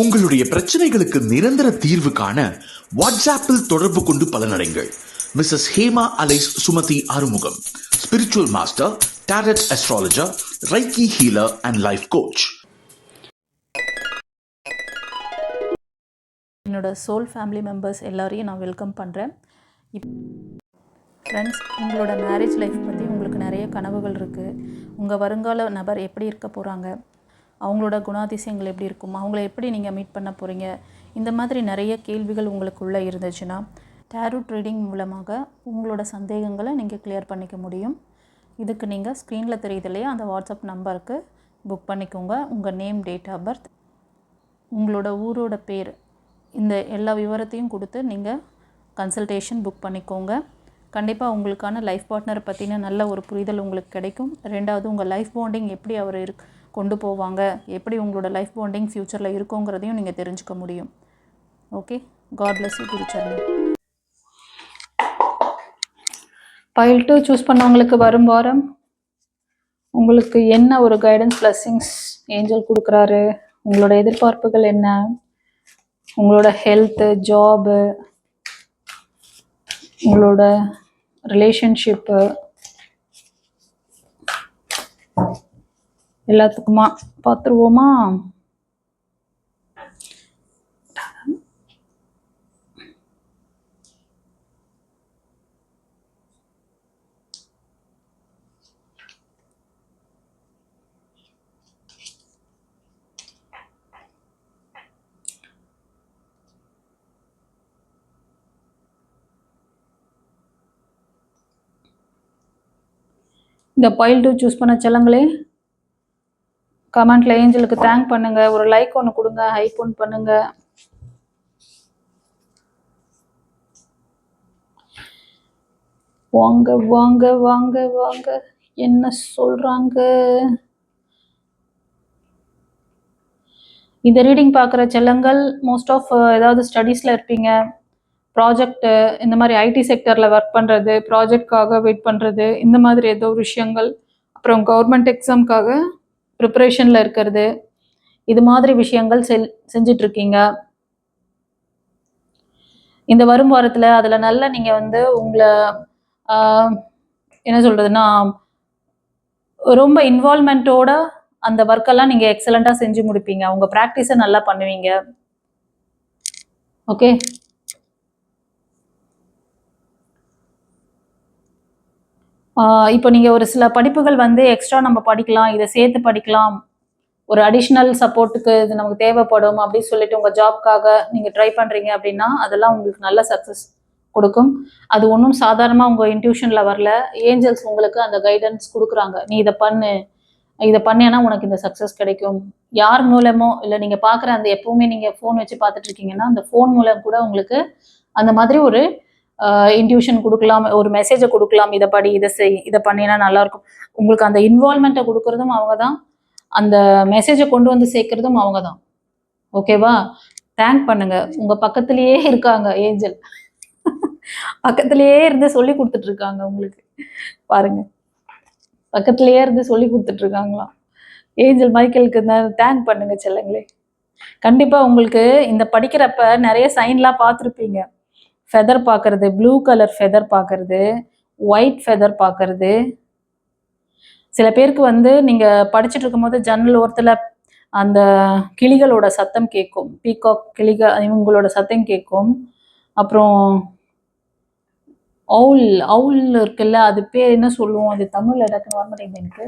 உங்களுடைய பிரச்சனைகளுக்கு நிரந்தர தீர்வு காண வாட்ஸ்ஆப்பில் தொடர்பு கொண்டு பலனடைங்கள். Mrs Hema alias Sumathi Arumugam. Spiritual master tarot astrologer reiki healer and life coach என்னோட சோல் ஃபேமிலி மெம்பர்ஸ் எல்லாரையும் நான் வெல்கம் பண்ணுறேன் இப் ஃப்ரெண்ட்ஸ் உங்களோட மேரேஜ் லைஃப் பற்றி உங்களுக்கு நிறைய கனவுகள் இருக்குது உங்கள் வருங்கால நபர் எப்படி இருக்க போகிறாங்க அவங்களோட குணாதிசயங்கள் எப்படி இருக்கும்? அவங்கள எப்படி நீங்கள் மீட் பண்ண போகிறீங்க இந்த மாதிரி நிறைய கேள்விகள் உங்களுக்குள்ளே இருந்துச்சுன்னா டேரோ ட்ரீடிங் மூலமாக உங்களோட சந்தேகங்களை நீங்கள் கிளியர் பண்ணிக்க முடியும். இதுக்கு நீங்கள் ஸ்க்ரீனில் தெரியுது இல்லையா? அந்த வாட்ஸ்அப் நம்பருக்கு புக் பண்ணிக்கோங்க. உங்கள் நேம் டேட் ஆஃப் பர்த் உங்களோட ஊரோட பேர் இந்த எல்லா விவரத்தையும் கொடுத்து நீங்கள் கன்சல்டேஷன் புக் பண்ணிக்கோங்க. கண்டிப்பாக உங்களுக்கான லைஃப் பார்ட்னரை பற்றின நல்ல ஒரு புரிதல் உங்களுக்கு கிடைக்கும். ரெண்டாவது உங்கள் லைஃப் பாண்டிங் எப்படி அவர் இருக் கொண்டு போவாங்க. எப்படி உங்களோட லைஃப் பாண்டிங் ஃப்யூச்சரில் இருக்குங்கிறதையும் நீங்கள் தெரிஞ்சுக்க முடியும். ஓகே காட் பிளஸ் யூ குருச்சரணி. ஃபைல் டூ சூஸ் பண்ணவங்களுக்கு வரும் வாரம். உங்களுக்கு என்ன ஒரு கைடன்ஸ் பிளஸ்ஸிங்ஸ் ஏஞ்சல் கொடுக்குறாரு? உங்களோட எதிர்பார்ப்புகள் என்ன? உங்களோட ஹெல்த்து ஜாபு உங்களோட ரிலேஷன்ஷிப்பு எல்லாத்துக்குமா? பார்த்துருவோமா இந்த பைல் டூ சூஸ் பண்ண செல்லங்களே. கமெண்ட்ல ஏஞ்சலுக்கு தேங்க் பண்ணுங்க. ஒரு லைக் ஒன்று கொடுங்க ஹைப் ஒன்று பண்ணுங்க. வாங்க வாங்க வாங்க வாங்க. என்ன சொல்றாங்க? இந்த ரீடிங் பார்க்குற செல்லங்கள் மோஸ்ட் ஆஃப் ஏதாவது ஸ்டடீஸில் இருப்பீங்க. ப்ராஜெக்ட் இந்த மாதிரி ஐடி செக்டரில் ஒர்க் பண்ணுறது ப்ராஜெக்ட்காக வெயிட் பண்ணுறது இந்த மாதிரி ஏதோ விஷயங்கள். அப்புறம் கவர்மெண்ட் எக்ஸாம்க்காக ப்ரிப்பரேஷனில் இருக்கிறது. இது மாதிரி விஷயங்கள் செல் செஞ்சிட்ருக்கீங்க. இந்த வரும் வாரத்தில் அதில் நல்ல நீங்கள் வந்து உங்களை என்ன சொல்கிறதுனா ரொம்ப இன்வால்மெண்ட்டோட அந்த ஒர்க்கெல்லாம் நீங்கள் எக்ஸலண்ட்டாக செஞ்சு முடிப்பீங்க. உங்கள் ப்ராக்டிஸை நல்லா பண்ணுவீங்க. ஓகே இப்போ நீங்கள் ஒரு சில படிப்புகள் வந்து எக்ஸ்ட்ரா நம்ம படிக்கலாம் இதை சேர்த்து படிக்கலாம். ஒரு அடிஷ்னல் சப்போர்ட்டுக்கு இது நமக்கு தேவைப்படும் அப்படின்னு சொல்லிட்டு உங்கள் ஜாப்க்காக நீங்கள் ட்ரை பண்ணுறீங்க அப்படின்னா அதெல்லாம் உங்களுக்கு நல்ல சக்ஸஸ் கொடுக்கும். அது ஒன்றும் சாதாரணமாக உங்கள் இன்ட்யூஷனில் வரல. ஏஞ்சல்ஸ் உங்களுக்கு அந்த கைடன்ஸ் கொடுக்குறாங்க. நீ இதை பண்ணு. இதை பண்ணேன்னா உனக்கு இந்த சக்ஸஸ் கிடைக்கும். யார் மூலமோ இல்லை நீங்கள் பார்க்குற அந்த எப்பவுமே நீங்கள் ஃபோன் வச்சு பார்த்துட்டு இருக்கீங்கன்னா அந்த ஃபோன் மூலம் கூட உங்களுக்கு அந்த மாதிரி ஒரு இன்ட்யூஷன் கொடுக்கலாம் ஒரு மெசேஜை கொடுக்கலாம் இதை படி இதை செய் இதை பண்ணினா நல்லா இருக்கும். உங்களுக்கு அந்த இன்வால்மெண்ட்டை கொடுக்கறதும் அவங்க தான் அந்த மெசேஜை கொண்டு வந்து சேர்க்கறதும் அவங்க தான் ஓகேவா தேங்க் பண்ணுங்க. உங்க பக்கத்துலேயே இருக்காங்க ஏஞ்சல் பக்கத்துலேயே இருந்து சொல்லி கொடுத்துட்டு இருக்காங்க உங்களுக்கு. பாருங்க. பக்கத்துலேயே இருந்து சொல்லி கொடுத்துட்டு இருக்காங்களாம். ஏஞ்சல் மைக்கேலுக்கு தேங்க் பண்ணுங்க செல்லங்களே. கண்டிப்பா உங்களுக்கு இந்த படிக்கிறப்ப நிறைய சைன்லாம் பார்த்துருப்பீங்க. ஃபெதர் பார்க்கறது ப்ளூ கலர் ஃபெதர் பார்க்கறது ஒயிட் ஃபெதர் பார்க்கறது. சில பேருக்கு வந்து நீங்கள் படிச்சுட்டு இருக்கும்போது ஜன்னல் ஓரத்தில் அந்த கிளிகளோட சத்தம் கேட்கும் பீகாக் கிளிகள் இவங்களோட சத்தம் கேட்கும் அப்புறம் அவுல் அவுல் இருக்குல்ல அது பேர் என்ன சொல்லுவோம்? அது தமிழில் டக்குன்னு வர மாட்டேங்குது எனக்கு?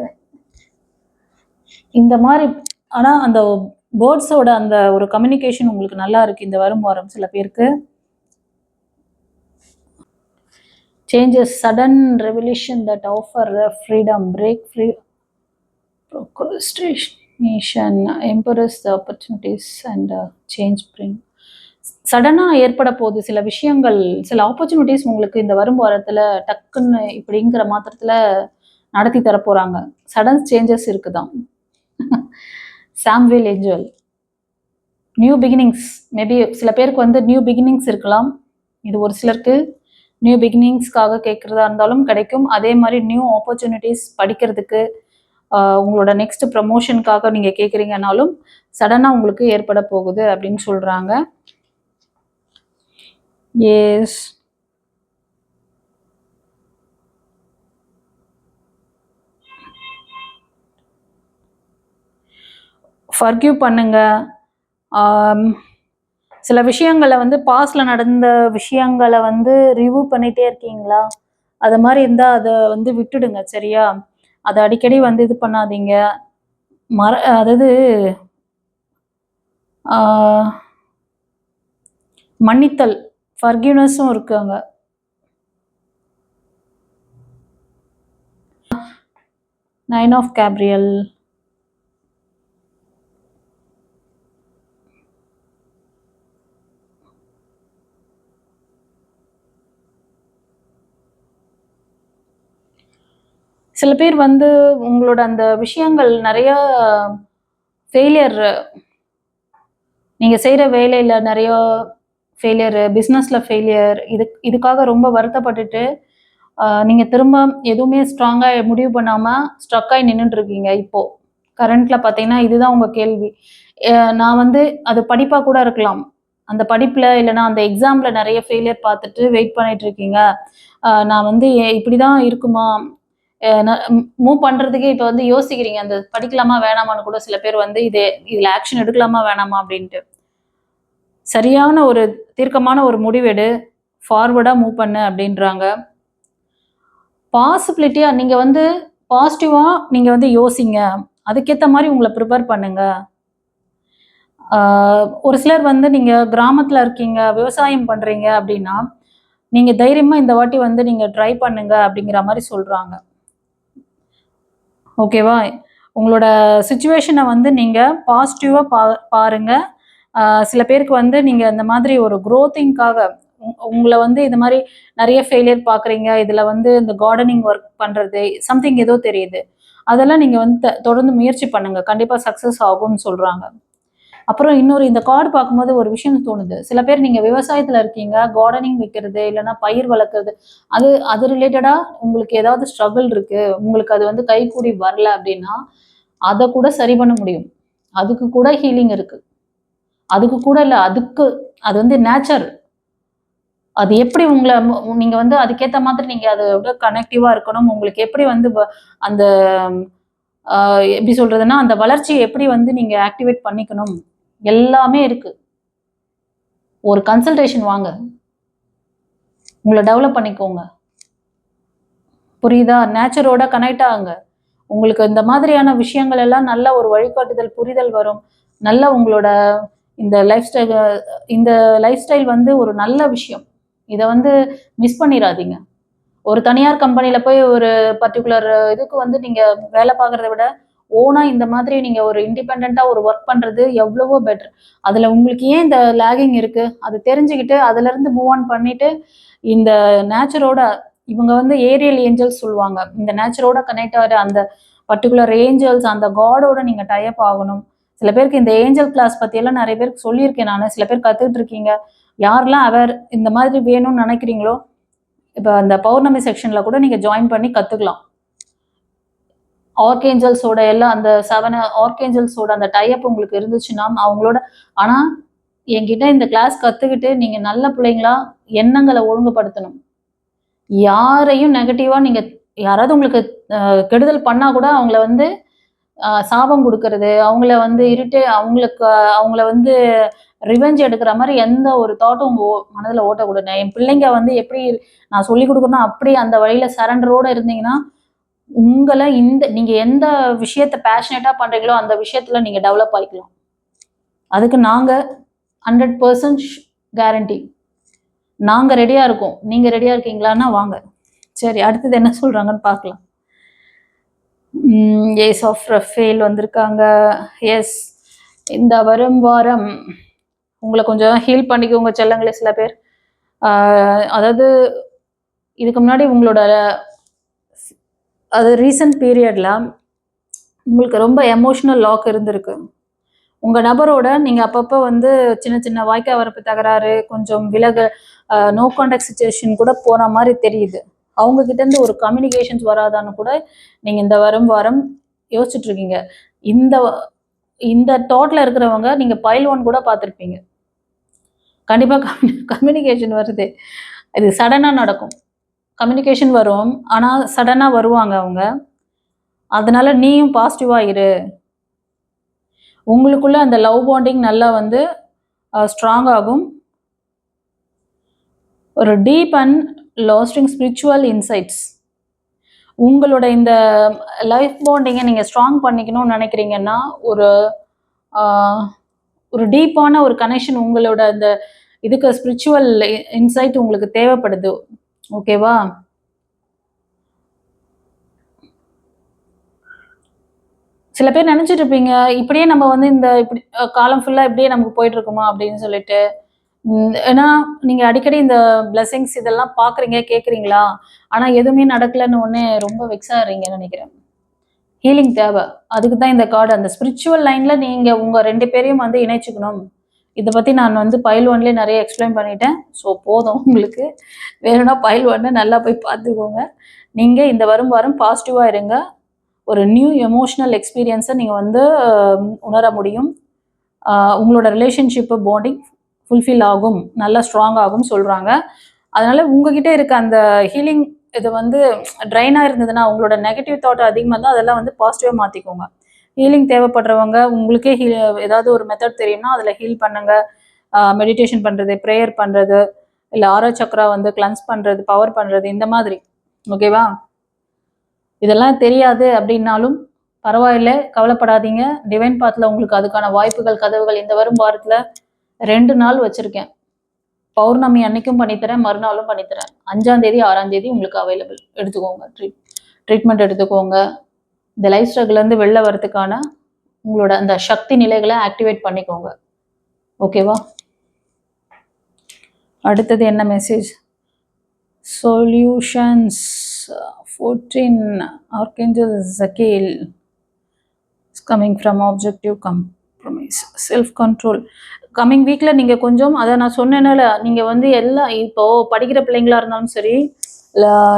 இந்த மாதிரி ஆனால் அந்த பேர்ட்ஸோட அந்த ஒரு கம்யூனிகேஷன் உங்களுக்கு நல்லா இருக்கு இந்த வரும் வாரம் சில பேருக்கு. Changes sudden revolution that offer freedom break break free procrastination embrace the opportunities and uh, சடனாக ஏற்பட போகுது சில விஷயங்கள் சில ஆப்பர்ச்சுனிட்டிஸ் உங்களுக்கு இந்த வரும் வாரத்தில் டக்குன்னு இப்படிங்கிற மாத்திரத்தில் நடத்தி தரப்போகிறாங்க சடன் சேஞ்சஸ் இருக்குதான் Samuel angel new beginnings maybe சில பேருக்கு வந்து நியூ பிகினிங்ஸ் இருக்கலாம். இது ஒரு சிலருக்கு நியூ பிகினிங்ஸ்க்காக கேட்குறதா இருந்தாலும் கிடைக்கும். அதே மாதிரி நியூ ஆப்பர்ச்சுனிட்டிஸ் படிக்கிறதுக்கு உங்களோட நெக்ஸ்ட் ப்ரமோஷனுக்காக நீங்கள் கேட்குறீங்கனாலும் சடனாக உங்களுக்கு ஏற்பட போகுது அப்படின்னு சொல்கிறாங்க எஸ் ஃபர்கியூ பண்ணுங்கள் சில விஷயங்களை வந்து பாஸ்ட்ல நடந்த விஷயங்களை வந்து ரிவ்யூ பண்ணிட்டே இருக்கீங்களா? அது மாதிரி இருந்தால் அதை வந்து விட்டுடுங்க சரியா? அதை அடிக்கடி வந்து இது பண்ணாதீங்க. மற அதாவது மன்னித்தல் ஃபர்கியூனஸும் இருக்காங்க நைன் ஆஃப் கேப்ரியல் சில பேர் வந்து உங்களோட அந்த விஷயங்கள் நிறைய ஃபெயிலியர் நீங்கள் செய்கிற வேலையில் நிறைய ஃபெயிலியர் பிஸ்னஸில் ஃபெயிலியர் இது இதுக்காக ரொம்ப வருத்தப்பட்டுட்டு நீங்கள் திரும்ப எதுவுமே ஸ்ட்ராங்காக முடிவு பண்ணாமல் ஸ்ட்ரக்காகி நின்றுட்டு இருக்கீங்க இப்போது கரண்ட்டில் பார்த்தீங்கன்னா இதுதான் உங்கள் கேள்வி. நான் வந்து அது படிப்பாக கூட இருக்கலாம். அந்த படிப்பில் இல்லைன்னா அந்த எக்ஸாமில் நிறைய ஃபெயிலியர் பார்த்துட்டு வெயிட் பண்ணிட்டு இருக்கீங்க நான் வந்து ஏ- இப்படி தான் இருக்குமா? மூவ் பண்ணுறதுக்கே இப்போ வந்து யோசிக்கிறீங்க. அந்த படிக்கலாமா வேணாமான்னு கூட சில பேர் வந்து இது இதில் ஆக்ஷன் எடுக்கலாமா வேணாமா அப்படின்ட்டு. சரியான ஒரு தீர்க்கமான ஒரு முடிவெடு ஃபார்வர்டாக மூவ் பண்ணு அப்படின்றாங்க. பாசிபிலிட்டியாக நீங்கள் வந்து பாசிட்டிவாக நீங்கள் வந்து யோசிங்க. அதுக்கேற்ற மாதிரி உங்களை ப்ரிப்பேர் பண்ணுங்க. ஒரு சிலர் வந்து நீங்கள் கிராமத்தில் இருக்கீங்க விவசாயம் பண்ணுறீங்க அப்படின்னா நீங்கள் தைரியமாக இந்த வாட்டி வந்து நீங்கள் ட்ரை பண்ணுங்க அப்படிங்கிற மாதிரி சொல்கிறாங்க ஓகேவா? உங்களோட சுச்சுவேஷனை வந்து நீங்கள் பாசிட்டிவாக பா பாருங்க. சில பேருக்கு வந்து நீங்கள் இந்த மாதிரி ஒரு க்ரோத்திங்காக உங்களை வந்து இது மாதிரி நிறைய ஃபெயிலியர் பார்க்குறீங்க. இதில் வந்து இந்த கார்டனிங் ஒர்க் பண்ணுறது சம்திங் ஏதோ தெரியுது. அதெல்லாம் நீங்கள் வந்து தொடர்ந்து முயற்சி பண்ணுங்க. கண்டிப்பாக சக்ஸஸ் ஆகும்னு சொல்கிறாங்க அப்புறம் இன்னொரு இந்த கார்டு பார்க்கும்போது ஒரு விஷயம் தோணுது. சில பேர் நீங்கள் விவசாயத்தில் இருக்கீங்க கார்டனிங் வைக்கிறது இல்லைன்னா பயிர் வளர்க்குறது அது அது ரிலேட்டடாக உங்களுக்கு ஏதாவது ஸ்ட்ரகிள் இருக்கு உங்களுக்கு அது வந்து கைகூடி வரல அப்படின்னா அதை கூட சரி பண்ண முடியும். அதுக்கு கூட ஹீலிங் இருக்கு. அதுக்கு கூட இல்லை அதுக்கு அது வந்து நேச்சர் அது எப்படி உங்களை நீங்கள் நீங்க வந்து அதுக்கேற்ற மாதிரி நீங்க அதோட கனெக்டிவா இருக்கணும் உங்களுக்கு எப்படி வந்து அந்த எப்படி சொல்றதுன்னா அந்த வளர்ச்சியை எப்படி வந்து நீங்க ஆக்டிவேட் பண்ணிக்கணும். எல்லாமே இருக்கு. ஒரு கன்சல்டேஷன் வாங்க. உங்களை டெவலப் பண்ணிக்கோங்க. புரியுதா? நேச்சரோட கனெக்ட் ஆகுங்க. உங்களுக்கு இந்த மாதிரியான விஷயங்கள் எல்லாம் நல்ல ஒரு வழிகாட்டுதல் புரிதல் வரும். நல்ல உங்களோட இந்த லைஃப் ஸ்டைல் இந்த லைஃப் ஸ்டைல் வந்து ஒரு நல்ல விஷயம். இதை வந்து மிஸ் பண்ணிடாதீங்க ஒரு தனியார் கம்பெனியில் போய் ஒரு பர்டிகுலர் இதுக்கு வந்து நீங்கள் வேலை பார்க்குறத விட ஓனாக இந்த மாதிரி நீங்கள் ஒரு இண்டிபெண்டா ஒரு ஒர்க் பண்ணுறது எவ்வளவோ பெட்டர் அதில் உங்களுக்கு ஏன் இந்த லேகிங் இருக்குது அது தெரிஞ்சுக்கிட்டு அதுலேருந்து மூவ் ஆன் பண்ணிட்டு இந்த நேச்சரோட இவங்க வந்து ஏரியல் ஏஞ்சல்ஸ் சொல்லுவாங்க. இந்த நேச்சரோட கனெக்ட் ஆகிற அந்த பர்டிகுலர் ஏஞ்சல்ஸ் அந்த காடோட நீங்கள் டைப் ஆகணும். சில பேருக்கு இந்த ஏஞ்சல் கிளாஸ் பற்றியெல்லாம் நிறைய பேருக்கு சொல்லியிருக்கேன் நான். சில பேர் கற்றுட்டு இருக்கீங்க யாரெல்லாம் அவர் இந்த மாதிரி வேணும்னு நினைக்கிறீங்களோ இப்போ அந்த பௌர்ணமி செக்ஷனில் கூட நீங்கள் ஜாயின் பண்ணி கற்றுக்கலாம் ஆர்கேஞ்சல்ஸோட எல்லாம் அந்த செவன் ஆர்கேஞ்சல்ஸோட அந்த டைப் உங்களுக்கு இருந்துச்சுன்னா அவங்களோட ஆனால் என்கிட்ட இந்த கிளாஸ் கற்றுக்கிட்டு நீங்கள் நல்ல பிள்ளைங்களா எண்ணங்களை ஒழுங்குபடுத்தணும். யாரையும் நெகட்டிவாக நீங்கள் யாராவது உங்களுக்கு கெடுதல் பண்ணால் கூட அவங்கள வந்து சாபம் கொடுக்கறது அவங்கள வந்து இருட்டு அவங்களுக்கு அவங்கள வந்து ரிவெஞ்ச் எடுக்கிற மாதிரி எந்த ஒரு தாட்டும் உங்கள் மனதில் ஓட்டக்கூடாது. என் பிள்ளைங்க வந்து எப்படி நான் சொல்லி கொடுக்குறேன்னா அப்படி அந்த வழியில் சரண்டரோடு இருந்தீங்கன்னா உங்களை இந்த நீங்கள் எந்த விஷயத்த பேஷனேட்டாக பண்ணுறீங்களோ அந்த விஷயத்தில் நீங்கள் டெவலப் ஆகிக்கலாம் அதுக்கு நாங்கள் ஹண்ட்ரட் பர்சன்ட் கேரண்டி நாங்கள் ரெடியாக இருக்கோம். நீங்கள் ரெடியாக இருக்கீங்களான்னா வாங்க. சரி அடுத்தது என்ன சொல்கிறாங்கன்னு பார்க்கலாம். ஏஸ் ஆஃப் ரஃபேல் வந்திருக்காங்க. எஸ் இந்த வரும் வாரம் உங்களை கொஞ்சம் ஹீல் பண்ணிக்கோங்க செல்லங்களே சில பேர். அதாவது இதுக்கு முன்னாடி உங்களோட அது ரீசன்ட் பீரியடில் உங்களுக்கு ரொம்ப எமோஷ்னல் லாக் இருந்திருக்கு. உங்கள் நபரோட நீங்கள் அப்பப்போ வந்து சின்ன சின்ன வாய்க்கா வரப்பு தகராறு கொஞ்சம் விலக நோ கான்டாக்ட் சுச்சுவேஷன் கூட போகிற மாதிரி தெரியுது. அவங்க ஒரு கம்யூனிகேஷன்ஸ் வராதான்னு கூட நீங்கள் இந்த வரும் வாரம் யோசிச்சுட்ருக்கீங்க இந்த இந்த தாட்டில் இருக்கிறவங்க நீங்கள் பைல் ஒன் கூட பார்த்துருப்பீங்க. கண்டிப்பாக கம்யூனிகேஷன் வருது. இது சடனாக நடக்கும். கம்யூனிகேஷன் வரும். ஆனால் சடனாக வருவாங்க அவங்க. அதனால நீயும் பாசிட்டிவாக இரு. உங்களுக்குள்ள அந்த லவ் பாண்டிங் நல்லா வந்து ஸ்ட்ராங் ஆகும். ஒரு deep and lasting spiritual insights உங்களோட இந்த லைஃப் பாண்டிங்கை நீங்கள் ஸ்ட்ராங் பண்ணிக்கணும்னு நினைக்கிறீங்கன்னா ஒரு ஒரு டீப்பான ஒரு கனெக்ஷன் உங்களோட இந்த இதுக்கு ஸ்பிரிச்சுவல் இன்சைட் உங்களுக்கு தேவைப்படுது. ஓகேவா? சில பேர் நினைச்சிட்டு இருப்பீங்க இப்படியே நம்ம வந்து இந்த இப்படி காலம் ஃபுல்லா இப்படியே நமக்கு போயிட்டு இருக்குமா அப்படின்னு சொல்லிட்டு. ஏன்னா நீங்க அடிக்கடி இந்த பிளெஸிங்ஸ் இதெல்லாம் பாக்குறீங்க கேக்குறீங்களா? ஆனா எதுவுமே நடக்கலன்னு ஒன்னே ரொம்ப வெக்ஸ் நினைக்கிறேன். ஹீலிங் தேவை. அதுக்கு தான் இந்த கார்டு அந்த ஸ்பிரிச்சுவல் லைன்ல நீங்க உங்க ரெண்டு பேரையும் வந்து இணைச்சுக்கணும். இதை பற்றி நான் வந்து பயில் ஒன்லேயே நிறைய எக்ஸ்பிளைன் பண்ணிட்டேன். ஸோ போதும் உங்களுக்கு. வேணும்னா பயில் ஒன்று நல்லா போய் பார்த்துக்கோங்க. நீங்கள் இந்த வரும் வாரம் பாசிட்டிவாக இருங்க. ஒரு நியூ எமோஷ்னல் எக்ஸ்பீரியன்ஸை நீங்கள் வந்து உணர முடியும். உங்களோட ரிலேஷன்ஷிப்பு பாண்டிங் ஃபுல்ஃபில் ஆகும். நல்லா ஸ்ட்ராங் ஆகும் சொல்கிறாங்க அதனால் உங்ககிட்ட இருக்க அந்த ஹீலிங் இது வந்து ட்ரைனாக இருந்ததுன்னா உங்களோட நெகட்டிவ் தாட் அதிகமாக இருந்தால் அதெல்லாம் வந்து பாசிட்டிவாக மாற்றிக்கோங்க ஹீலிங் தேவைப்படுறவங்க உங்களுக்கே ஹீ ஏதாவது ஒரு மெத்தட் தெரியும்னா அதில் ஹீல் பண்ணுங்க. மெடிடேஷன் பண்ணுறது ப்ரேயர் பண்ணுறது இல்லை ஆரோ சக்ரா வந்து கிளன்ஸ் பண்ணுறது பவர் பண்ணுறது இந்த மாதிரி. ஓகேவா இதெல்லாம் தெரியாது அப்படின்னாலும் பரவாயில்ல கவலைப்படாதீங்க. டிவைன் பாத்தில் உங்களுக்கு அதுக்கான வாய்ப்புகள் கதவுகள் இந்த வரும் வாரத்தில் ரெண்டு நாள் வச்சுருக்கேன். பௌர்ணமி அன்னைக்கும் பண்ணித்தரேன் மறுநாளும் பண்ணித்தரேன். அஞ்சாம் தேதி ஆறாம் தேதி உங்களுக்கு அவைலபிள் எடுத்துக்கோங்க ட்ரீட் ட்ரீட்மெண்ட் எடுத்துக்கோங்க. இந்த லைஃப் ஸ்ட்ரகிள்லேருந்து வெளில வரதுக்கான உங்களோட அந்த சக்தி நிலைகளை ஆக்டிவேட் பண்ணிக்கோங்க. ஓகேவா அடுத்தது என்ன message solutions fourteen archangel Zadkiel coming from objective compromise self control coming வீக்கில் நீங்கள் கொஞ்சம் அதை நான் சொன்னேன்னால நீங்கள் வந்து எல்லா இப்போது படிக்கிற பிள்ளைங்களா இருந்தாலும் சரி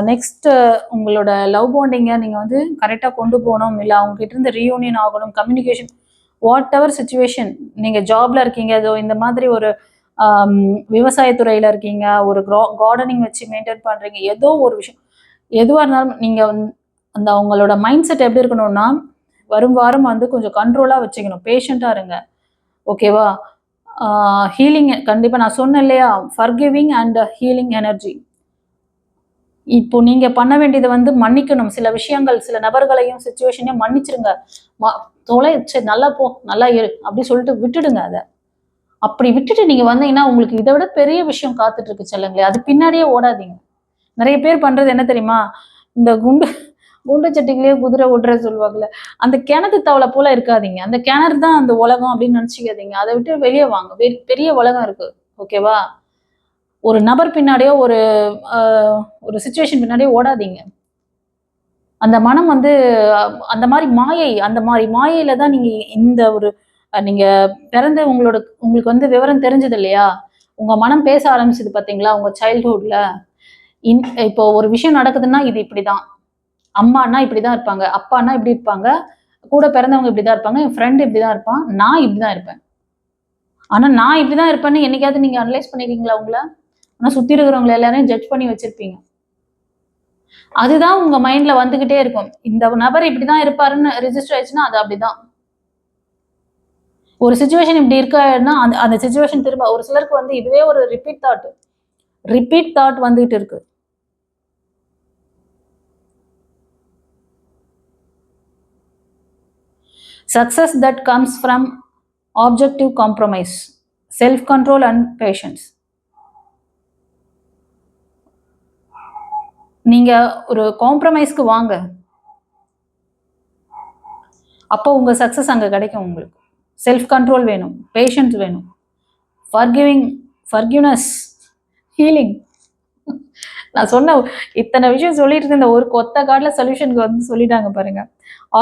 நெக்ஸ்ட் உங்களோட லவ் பாண்டிங்கை நீங்கள் வந்து கரெக்டாக கொண்டு போகணும். இல்லை அவங்ககிட்ட இருந்து ரீயூனியன் ஆகணும் கம்யூனிகேஷன் வாட் எவர் சுச்சுவேஷன் நீங்கள் ஜாப்ல இருக்கீங்க ஏதோ இந்த மாதிரி ஒரு விவசாயத்துறையில் இருக்கீங்க ஒரு க்ரா கார்டனிங் வச்சு மெயின்டைன் பண்ணுறீங்க ஏதோ ஒரு விஷயம். எதுவாக இருந்தாலும் நீங்கள் வந் அந்த அவங்களோட மைண்ட் செட் எப்படி இருக்கணும்னா வரும் வாரம் வந்து கொஞ்சம் கண்ட்ரோலாக வச்சுக்கணும். பேஷண்ட்டாக இருங்க. ஓகேவா ஹீலிங் கண்டிப்பாக நான் சொன்னேன் இல்லையா? ஃபர்கிவிங் அண்ட் ஹீலிங் எனர்ஜி இப்போ நீங்க பண்ண வேண்டியது வந்து மன்னிக்கணும். சில விஷயங்கள் சில நபர்களையும் சுச்சுவேஷனையும் மன்னிச்சிருங்க. தொலை சரி நல்லா போ நல்லா இரு அப்படி சொல்லிட்டு விட்டுடுங்க அதை. அப்படி விட்டுட்டு நீங்க வந்தீங்கன்னா உங்களுக்கு இதை விட பெரிய விஷயம் காத்துட்டு இருக்கு செல்லுங்களே. அது பின்னாடியே ஓடாதீங்க. நிறைய பேர் பண்றது என்ன தெரியுமா? இந்த குண்டு குண்டு சட்டிகளே குதிரை ஓடுற சொல்லுவாங்கல்ல. அந்த கிணத்து தவளை போல இருக்காதீங்க. அந்த கிணறு தான் அந்த உலகம் அப்படின்னு நினச்சிக்காதீங்க. அதை விட்டு வெளியே வாங்க. வெ- பெரிய உலகம் இருக்கு. ஓகேவா? ஒரு நபர் பின்னாடியோ ஒரு ஒரு சுச்சுவேஷன் பின்னாடியோ ஓடாதீங்க. அந்த மனம் வந்து அந்த மாதிரி மாயை அந்த மாதிரி மாயையில தான் நீங்க இந்த ஒரு நீங்க பிறந்த உங்களோட உங்களுக்கு வந்து விவரம் தெரிஞ்சது இல்லையா? உங்க மனம் பேச ஆரம்பிச்சது பாத்தீங்களா? உங்க சைல்ட்ஹுட்ல இன் இப்போ ஒரு விஷயம் நடக்குதுன்னா இது இப்படிதான். அம்மானா இப்படிதான் இருப்பாங்க. அப்பானா இப்படி இருப்பாங்க. கூட பிறந்தவங்க இப்படிதான் இருப்பாங்க. என் ஃப்ரெண்டு இப்படிதான் இருப்பான். நான் இப்படிதான் இருப்பேன். ஆனா நான் இப்படிதான் இருப்பேன்னு என்னைக்காவது நீங்க அனலைஸ் பண்ணிருக்கீங்களா உங்களை? ஆனா சுத்தி இருக்கிறவங்களை எல்லாரையும் ஜட்ஜ் பண்ணி வச்சிருப்பீங்க. அதுதான் உங்க மைண்ட்ல வந்துகிட்டே இருக்கும். இந்த நபர் இப்படிதான் இருப்பாருன்னு ரிஜிஸ்டர் ஆயிடுச்சுன்னா அது அப்படிதான். ஒரு சுச்சுவேஷன் இப்படி இருக்குன்னா அந்த அந்த சுச்சுவேஷன் திரும்ப ஒரு சிலருக்கு வந்து இதுவே ஒரு ரிப்பீட் தாட் ரிப்பீட் தாட் வந்துகிட்டு இருக்கு. Success that comes from objective compromise self control and patience நீங்க ஒரு காம்ப்ரமைஸ்க்கு வாங்க. அப்போ உங்க சக்சஸ் அங்க கிடைக்கும் உங்களுக்கு. செல்ஃப் கண்ட்ரோல் வேணும் பேஷன்ஸ் வேணும். ஃபர்கிவிங் ஃபர்கிவ்னஸ் ஹீலிங் நான் சொன்ன இத்தனை விஷயம் சொல்லிட்டு இருந்த ஒரு கொத்த காட்டில் சொல்யூஷனுக்கு வந்து சொல்லிட்டாங்க பாருங்க.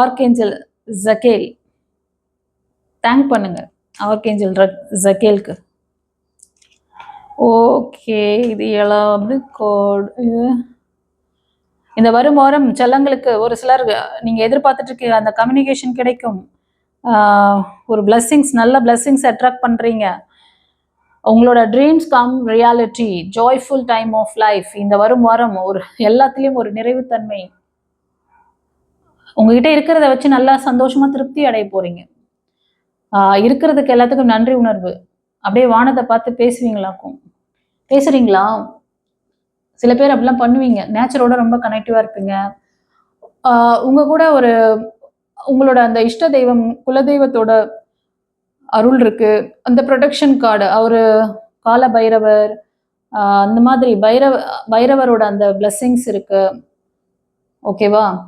ஆர்கேஞ்சல் ஜக்கேல் தேங்க் பண்ணுங்க. ஆர்கேஞ்சல் ஜக்கேலுக்கு ஓகே இது எல்லாம் கோட் இது இந்த வரும் வாரம் செல்லங்களுக்கு ஒரு சிலர் நீங்கள் எதிர்பார்த்துட்டு இருக்க அந்த கம்யூனிகேஷன் கிடைக்கும். ஒரு பிளஸ்ஸிங்ஸ் நல்ல பிளஸ்ஸிங்ஸ் அட்ராக்ட் பண்ணுறீங்க உங்களோட dreams come reality joyful time of life இந்த வரும் வாரம் ஒரு எல்லாத்துலேயும் ஒரு நிறைவுத்தன்மை. உங்ககிட்ட இருக்கிறத வச்சு நல்லா சந்தோஷமாக திருப்தி அடைய போகிறீங்க இருக்கிறதுக்கு எல்லாத்துக்கும் நன்றி உணர்வு. அப்படியே வானத்தை பார்த்து பேசுவீங்களாக்கும். பேசுறீங்களா? சில பேர் அப்படிலாம் பண்ணுவீங்க. நேச்சரோட ரொம்ப கனெக்டிவா இருப்பீங்க. உங்கள் உங்க கூட ஒரு உங்களோட அந்த இஷ்ட தெய்வம் குலதெய்வத்தோட அருள் இருக்கு. அந்த ப்ரொடெக்ஷன் கார்டு அவரு கால பைரவர் அந்த மாதிரி பைரவ பைரவரோட அந்த பிளஸ்ஸிங்ஸ் இருக்கு. ஓகேவா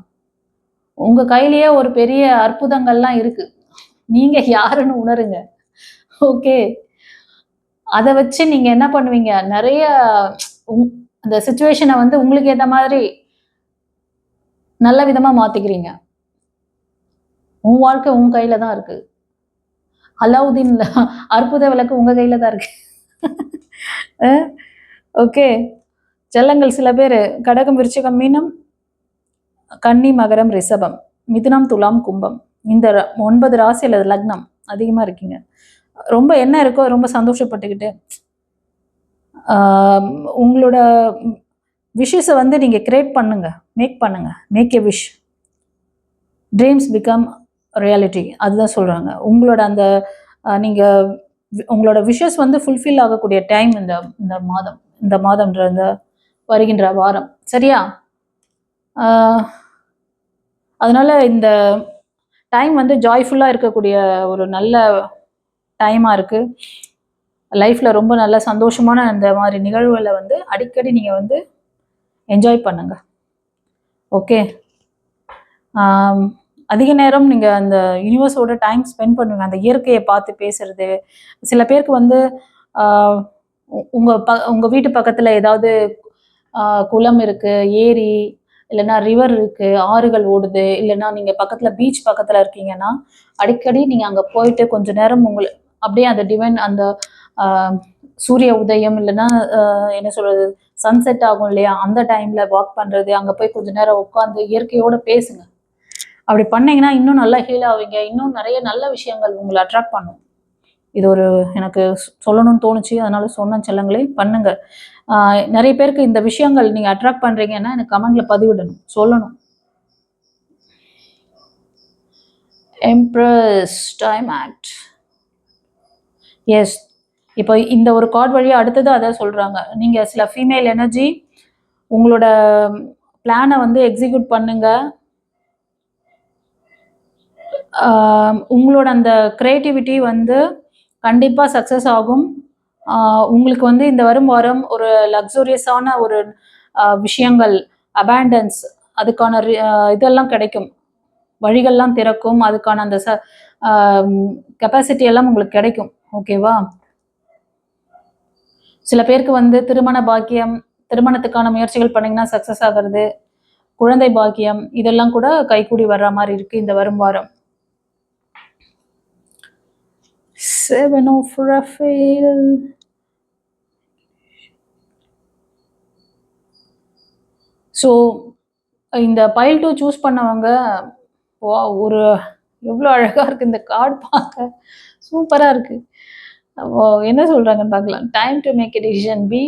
உங்க கையிலேயே ஒரு பெரிய அற்புதங்கள்லாம் இருக்கு. நீங்க யாருன்னு உணருங்க. ஓகே அதை வச்சு நீங்க என்ன பண்ணுவீங்க? நிறைய உங்- அந்த சுச்சுவேஷனை வந்து உங்களுக்கு ஏற்ற மாதிரி நல்ல விதமா மாத்திக்கிறீங்க. உன் வாழ்க்கை உன் கையில தான் இருக்கு. அலாவுதீன் அற்புத விளக்கு உங்கள் கையில தான் இருக்கு. ஓகே செல்லங்கள் சில பேர் கடகம் விருச்சிகம் மீனம் கன்னி மகரம் ரிஷபம் மிதுனம் துலாம் கும்பம். இந்த ஒன்பது ராசி அல்லது லக்னம் அதிகமாக இருக்கீங்க. ரொம்ப என்ன இருக்கோ ரொம்ப சந்தோஷப்பட்டுக்கிட்டு உங்களோட விஷஸை வந்து நீங்கள் கிரியேட் பண்ணுங்கள் மேக் பண்ணுங்கள் make a wish dreams become reality அதுதான் சொல்கிறாங்க உங்களோட அந்த நீங்கள் உங்களோட விஷஸ் வந்து ஃபுல்ஃபில் ஆகக்கூடிய டைம் இந்த இந்த மாதம் இந்த மாதம்ன்ற இந்த வருகின்ற வாரம். சரியா? அதனால் இந்த டைம் வந்து ஜாய்ஃபுல்லாக இருக்கக்கூடிய ஒரு நல்ல டைமாக இருக்குது லைஃப்பில் ரொம்ப நல்ல சந்தோஷமான அந்த மாதிரி நிகழ்வுகளை வந்து அடிக்கடி நீங்கள் வந்து என்ஜாய் பண்ணுங்க. ஓகே அதிக நேரம் நீங்கள் அந்த யூனிவர்ஸோட டைம் ஸ்பெண்ட் பண்ணுங்க. அந்த இயற்கையை பார்த்து பேசுறது. சில பேருக்கு வந்து உங்கள் உ- ப உங்கள் வீட்டு பக்கத்தில் ஏதாவது குளம் இருக்குது ஏரி இல்லைன்னா ரிவர் இருக்குது ஆறுகள் ஓடுது இல்லைன்னா நீங்கள் பக்கத்தில் பீச் பக்கத்தில் இருக்கீங்கன்னா அடிக்கடி நீங்கள் அங்கே போயிட்டு கொஞ்சம் நேரம் உங்களை அப்படியே அந்த டிவைன் அந்த சூரிய உதயம் இல்லைன்னா என்ன சொல்றது சன்செட் ஆகும் இல்லையா? அந்த டைம்ல வாக் பண்றது அங்க போய் கொஞ்ச நேரம் உட்காந்து இயற்கையோட பேசுங்க. அப்படி பண்ணீங்கன்னா இன்னும் நல்லா ஹீல் ஆவீங்க. இன்னும் நிறைய நல்ல விஷயங்கள் உங்களை அட்ராக்ட் பண்ணும். இது ஒரு எனக்கு சொல்லணும்னு தோணுச்சு. அதனால சொன்ன செல்லங்களே பண்ணுங்க. நிறைய பேருக்கு இந்த விஷயங்கள் நீங்க அட்ராக்ட் பண்றீங்கன்னா எனக்கு கமெண்ட்ல பதிவிடணும். சொல்லணும். எம்ப்ரஸ் டைம் ஆக்ட் எஸ் இப்போ இந்த ஒரு கார்டு வழியாக அடுத்தது அதை சொல்கிறாங்க நீங்கள் சில ஃபீமேல் எனர்ஜி உங்களோட பிளானை வந்து எக்ஸிக்யூட் பண்ணுங்க. உங்களோட அந்த கிரியேட்டிவிட்டி வந்து கண்டிப்பாக சக்ஸஸ் ஆகும். உங்களுக்கு வந்து இந்த வரும் வாரம் ஒரு லக்ஸூரியஸான ஒரு விஷயங்கள் அபேண்டன்ஸ் அதுக்கான ரி- இதெல்லாம் கிடைக்கும். வழிகள்லாம் திறக்கும். அதுக்கான அந்த ச கெப்பாசிட்டி எல்லாம் உங்களுக்கு கிடைக்கும். ஓகேவா சில பேருக்கு வந்து திருமண பாக்கியம் திருமணத்துக்கான முயற்சிகள் பண்ணிங்கன்னா சக்ஸஸ் ஆகிறது குழந்தை பாக்கியம் இதெல்லாம் கூட கைகூடி வர்ற மாதிரி இருக்கு இந்த வரும் வாரம். செவன் ஆஃப் ரஃபேல் ஸோ இந்த பைல் டூ சூஸ் பண்ணவங்க வா ஒரு எவ்வளோ அழகாக இருக்குது இந்த கார்டு பார்க்க. சூப்பராக இருக்குது என்ன சொல்கிறாங்கன்னு பார்க்கலாம். Time to make a decision be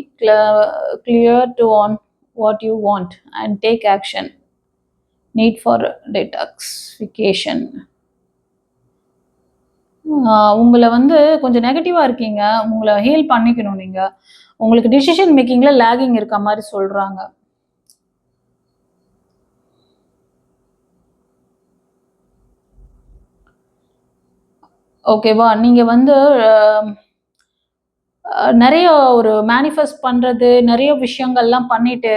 clear to on what you want and take action need for detoxification உங்களை வந்து கொஞ்சம் நெகட்டிவாக இருக்கீங்க. உங்களை ஹீல் பண்ணிக்கணும் நீங்கள் உங்களுக்கு டிசிஷன் மேக்கிங்கில் லேகிங் இருக்க மாதிரி சொல்கிறாங்க ஓகேவா? நீங்கள் வந்து நிறைய ஒரு மேனிஃபெஸ்ட் பண்ணுறது நிறைய விஷயங்கள்லாம் பண்ணிட்டு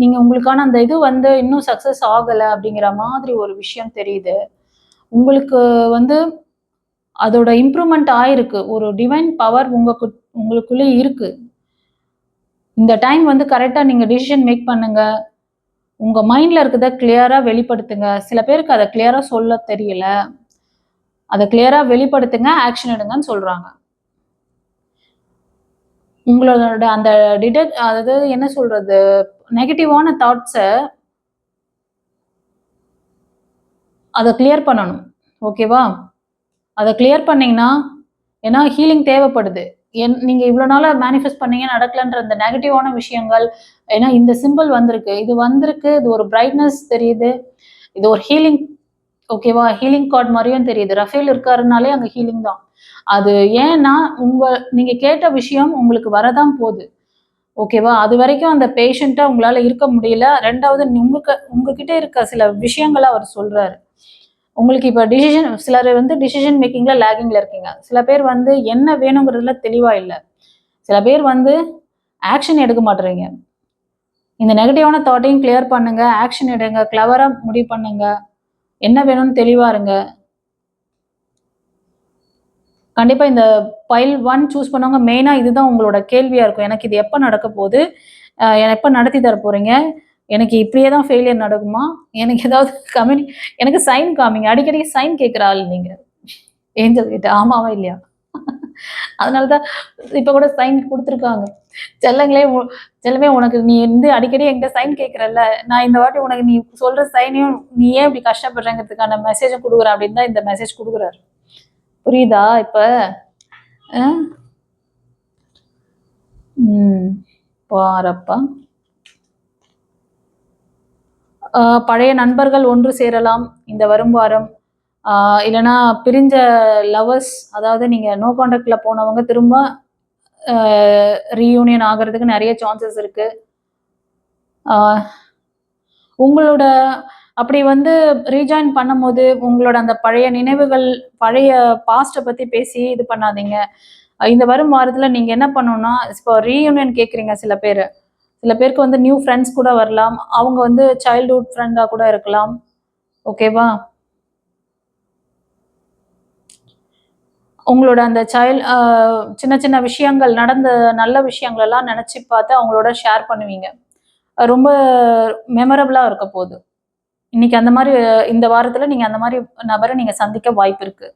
நீங்கள் உங்களுக்கான அந்த இது வந்து இன்னும் சக்ஸஸ் ஆகலை அப்படிங்கிற மாதிரி ஒரு விஷயம் தெரியுது. உங்களுக்கு வந்து அதோட இம்ப்ரூவ்மெண்ட் ஆயிருக்கு. ஒரு டிவைன் பவர் உங்களுக்கு உங்களுக்குள்ளே இருக்குது இந்த டைம் வந்து கரெக்டாக நீங்கள் டிசிஷன் மேக் பண்ணுங்கள் உங்கள் மைண்டில் இருக்கிறத கிளியராக வெளிப்படுத்துங்க. சில பேருக்கு அதை கிளியராக சொல்ல தெரியல. அதை கிளியராக வெளிப்படுத்துங்க ஆக்ஷன் எடுங்கன்னு சொல்கிறாங்க உங்களோட அந்த டிடெக்ட் அதாவது என்ன சொல்கிறது நெகட்டிவான தாட்ஸை அதை கிளியர் பண்ணணும். ஓகேவா அதை கிளியர் பண்ணிங்கன்னா ஏன்னா ஹீலிங் தேவைப்படுது. என் நீங்கள் இவ்வளோ நாளாக மேனிஃபெஸ்ட் பண்ணீங்க நடக்கலன்ற அந்த நெகட்டிவான விஷயங்கள் ஏன்னா இந்த சிம்பிள் வந்திருக்கு. இது வந்திருக்கு இது ஒரு பிரைட்னஸ் தெரியுது. இது ஒரு ஹீலிங் ஓகேவா ஹீலிங் கார்டு மாதிரியும் தெரியுது. ரஃபேல் இருக்காருனாலே அங்கே ஹீலிங் தான். அது ஏன்னா உங்க நீங்க கேட்ட விஷயம் உங்களுக்கு வரதான் போகுது. ஓகேவா அது வரைக்கும் அந்த பேஷண்ட்டா உங்களால இருக்க முடியல. ரெண்டாவது உங்களுக்கு உங்ககிட்ட இருக்க சில விஷயங்களை அவர் சொல்றாரு. உங்களுக்கு இப்போ டிசிஷன் சிலர் வந்து டிசிஷன் மேக்கிங்ல லேகிங்ல இருக்கீங்க. சில பேர் வந்து என்ன வேணுங்கிறதுல தெளிவா இல்லை. சில பேர் வந்து ஆக்ஷன் எடுக்க மாட்டுறீங்க இந்த நெகட்டிவான தாட்டையும் கிளியர் பண்ணுங்க. ஆக்ஷன் எடுங்க. கிளவரா முடிவு பண்ணுங்க. என்ன வேணும்னு தெளிவாருங்க கண்டிப்பா இந்த பைல் ஒன் சூஸ் பண்ணவங்க மெயினா இதுதான் உங்களோட கேள்வியா இருக்கும். எனக்கு இது எப்ப நடக்க போகுது? எப்ப நடத்தி தர போறீங்க? எனக்கு இப்படியே தான் ஃபெயிலியர் நடக்குமா? எனக்கு ஏதாவது கம்யூனி எனக்கு சைன் காமிங்க அடிக்கடி சைன் கேட்குற ஆள் நீங்கள் ஏஞ்சல் கிட்ட ஆமாவா இல்லையா? அதனால தான் இப்போ கூட சைன் கொடுத்துருக்காங்க. செல்லங்களே செல்லமே உனக்கு நீ வந்து அடிக்கடி என்கிட்ட சைன் கேட்குறல்ல நான் இந்த வாட்டி உனக்கு நீ சொல்ற சைனையும் நீ ஏன் இப்படி கஷ்டப்படுறேங்கிறதுக்கான மெசேஜும் கொடுக்குற அப்படின்னு தான் இந்த மெசேஜ் கொடுக்குறாரு. புரியுதா இப்ப? அஹ்? பாரப்பா. ஆஹ் பழைய நண்பர்கள் ஒன்று சேரலாம் இந்த வரும் வாரம் இல்லைன்னா பிரிஞ்ச லவர்ஸ் அதாவது நீங்கள் நோ கான்டாக்ட்ல போனவங்க திரும்ப ரீயூனியன் ஆகிறதுக்கு நிறைய சான்சஸ் இருக்கு. உங்களோட அப்படி வந்து ரீஜாயின் பண்ணும்போது உங்களோட அந்த பழைய நினைவுகள் பழைய பாஸ்ட்டை பற்றி பேசி இது பண்ணாதீங்க. இந்த வரும் வாரத்தில் நீங்கள் என்ன பண்ணணும்னா இப்போ ரீயூனியன் கேட்குறீங்க சில பேர். சில பேருக்கு வந்து நியூ ஃப்ரெண்ட்ஸ் கூட வரலாம். அவங்க வந்து சைல்ட்ஹுட் ஃப்ரெண்டாக கூட இருக்கலாம். ஓகேவா உங்களோட அந்த சைல்ட் சின்ன சின்ன விஷயங்கள் நடந்த நல்ல விஷயங்கள் எல்லாம் நினைச்சு பார்த்து அவங்களோட ஷேர் பண்ணுவீங்க. ரொம்ப மெமரபிளா இருக்க போகுது. இன்னைக்கு அந்த மாதிரி இந்த வாரத்துல நீங்க அந்த மாதிரி நபரை நீங்க சந்திக்க வாய்ப்பு இருக்கு.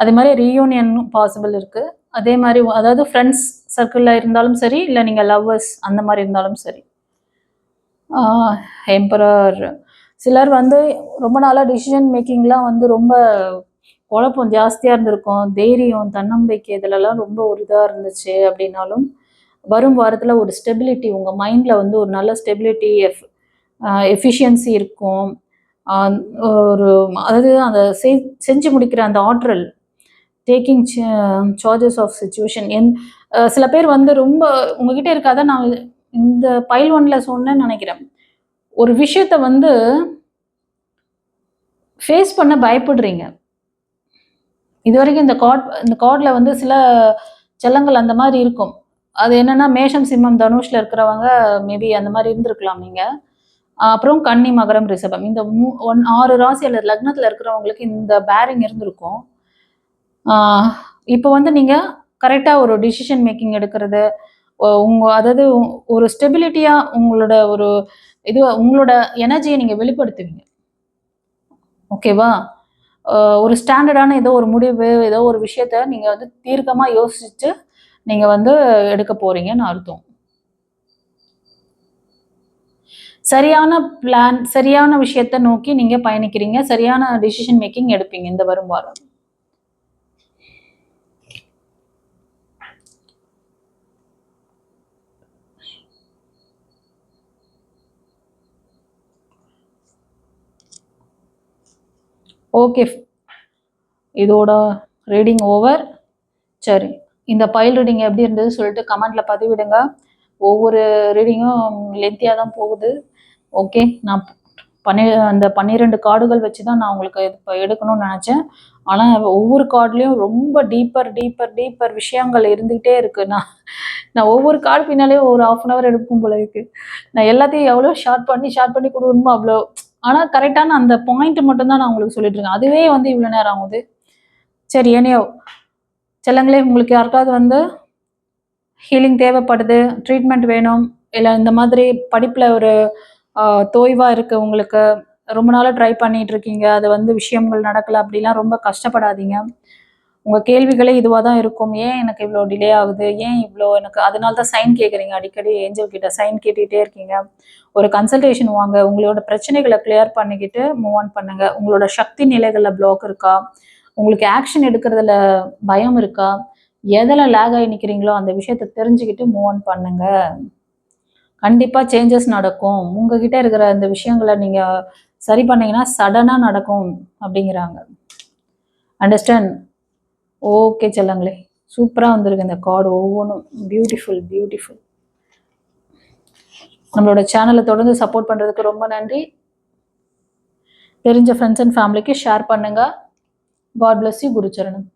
அதே மாதிரி ரீயூனியன் பாசிபிள் இருக்கு. அதே மாதிரி அதாவது ஃப்ரெண்ட்ஸ் சர்க்கிளில் இருந்தாலும் சரி இல்லை நீங்கள் லவ்வர்ஸ் அந்த மாதிரி இருந்தாலும் சரி. எம்பரர் சிலர் வந்து ரொம்ப நாளாக டிசிஷன் மேக்கிங்லாம் வந்து ரொம்ப குழப்பம் ஜாஸ்தியாக இருந்திருக்கும். தைரியம் தன்னம்பிக்கை இதிலலாம் ரொம்ப ஒரு இதாக இருந்துச்சு அப்படின்னாலும் வரும் வாரத்தில் ஒரு ஸ்டெபிலிட்டி உங்கள் மைண்டில் வந்து ஒரு நல்ல ஸ்டெபிலிட்டி எஃப் எஃபிஷியன்சி இருக்கும். ஒரு அதாவது அந்த செஞ்சு முடிக்கிற அந்த ஆற்றல் டேக்கிங் சார்ஜஸ் ஆஃப் சுச்சுவேஷன் என் சில பேர் வந்து ரொம்ப உங்ககிட்ட இருக்காத நான் இந்த பைல் ஒன்ல சொன்னேன்னு நினைக்கிறேன். ஒரு விஷயத்த வந்து ஃபேஸ் பண்ண பயப்படுறீங்க. இது வரைக்கும் இந்த கார்ட் இந்த கார்டில் வந்து சில செல்லங்கள் அந்த மாதிரி இருக்கும். அது என்னென்னா மேஷம் சிம்மம் தனுஷ்ல இருக்கிறவங்க மேபி அந்த மாதிரி இருந்திருக்கலாம் நீங்கள் அப்புறம் கன்னி மகரம் ரிஷபம். இந்த மூ ஒன் ஆறு ராசி அல்லது லக்னத்தில் இருக்கிறவங்களுக்கு இந்த பேரிங் இருந்திருக்கும். இப்போ வந்து நீங்கள் கரெக்டாக ஒரு டிசிஷன் மேக்கிங் எடுக்கிறது ஒ- உங்க அதாவது ஒரு ஸ்டெபிலிட்டியாக உங்களோட ஒரு இது உங்களோட எனர்ஜியை நீங்கள் வெளிப்படுத்துவீங்க. ஓகேவா ஒரு ஸ்டாண்டர்டான ஏதோ ஒரு முடிவு ஏதோ ஒரு விஷயத்த நீங்க வந்து தீர்க்கமா யோசிச்சு நீங்க வந்து எடுக்க போறீங்கன்னு அர்த்தம். சரியான பிளான் சரியான விஷயத்த நோக்கி நீங்க பயணிக்கிறீங்க சரியான டிசிஷன் மேக்கிங் எடுப்பீங்க இந்த வரும் வாரம் ஓகே இதோட ரீடிங் ஓவர் சரி. இந்த பைல் ரீடிங் எப்படி இருந்தது சொல்லிட்டு கமெண்ட்டில் பதிவிடுங்க. ஒவ்வொரு ரீடிங்கும் லென்த்தியாக தான் போகுது. ஓகே நான் பன்னி அந்த பன்னிரெண்டு கார்டுகள் வச்சு தான் நான் உங்களுக்கு இப்போ எடுக்கணும்னு நினச்சேன். ஆனால் ஒவ்வொரு கார்டுலேயும் ரொம்ப டீப்பர் டீப்பர் டீப்பர் விஷயங்கள் இருந்துகிட்டே இருக்குது நான் நான் ஒவ்வொரு கார்டு பின்னாலே ஒரு ஆஃப் அன் ஹவர் எடுக்கும் போல இருக்குது நான் எல்லாத்தையும் எவ்வளோ ஷார்ட் பண்ணி ஷார்ட் பண்ணி கொடுக்கணுமோ அவ்வளோ ஆனால் கரெக்டான அந்த பாயிண்ட் மட்டும்தான் நான் உங்களுக்கு சொல்லிட்டு இருக்கேன். அதுவே வந்து இவ்வளோ நேரம் ஆகுது. சரி ஏனையோ செல்லங்களே உங்களுக்கு யாருக்காவது வந்து ஹீலிங் தேவைப்படுது ட்ரீட்மெண்ட் வேணும் இல்லை இந்த மாதிரி படிப்பில் ஒரு தோய்வாக இருக்குது உங்களுக்கு ரொம்ப நாளாக ட்ரை பண்ணிகிட்ருக்கீங்க இருக்கீங்க அது வந்து விஷயங்கள் நடக்கலை அப்படிலாம் ரொம்ப கஷ்டப்படாதீங்க. உங்கள் கேள்விகளே இதுவாக தான் இருக்கும். ஏன் எனக்கு இவ்வளோ டிலே ஆகுது? ஏன் இவ்வளோ எனக்கு அதனால தான் சைன் கேட்குறீங்க அடிக்கடி ஏஞ்சல் கிட்ட சைன் கேட்டுகிட்டே இருக்கீங்க. ஒரு கன்சல்டேஷன் வாங்க உங்களோட பிரச்சனைகளை கிளியர் பண்ணிக்கிட்டு மூவ் ஆன் பண்ணுங்க. உங்களோட சக்தி நிலைகளில் பிளாக் இருக்கா? உங்களுக்கு ஆக்ஷன் எடுக்கிறதுல பயம் இருக்கா? எதில் லேக் ஆகி நிற்கிறீங்களோ அந்த விஷயத்தை தெரிஞ்சுக்கிட்டு மூவ் ஆன் பண்ணுங்க. கண்டிப்பாக சேஞ்சஸ் நடக்கும். உங்ககிட்ட இருக்கிற இந்த விஷயங்களை நீங்கள் சரி பண்ணீங்கன்னா சடனாக நடக்கும் அப்படிங்கிறாங்க. அண்டர்ஸ்டாண்ட் ஓகே செல்லங்களே. சூப்பராக வந்திருக்கு இந்த கார்டு ஒவ்வொன்றும். பியூட்டிஃபுல் பியூட்டிஃபுல் நம்மளோட சேனலை தொடர்ந்து சப்போர்ட் பண்ணுறதுக்கு ரொம்ப நன்றி. தெரிஞ்ச ஃப்ரெண்ட்ஸ் அண்ட் ஃபேமிலிக்கு ஷேர் பண்ணுங்கள் காட் பிளஸ் யூ குருச்சரணம்.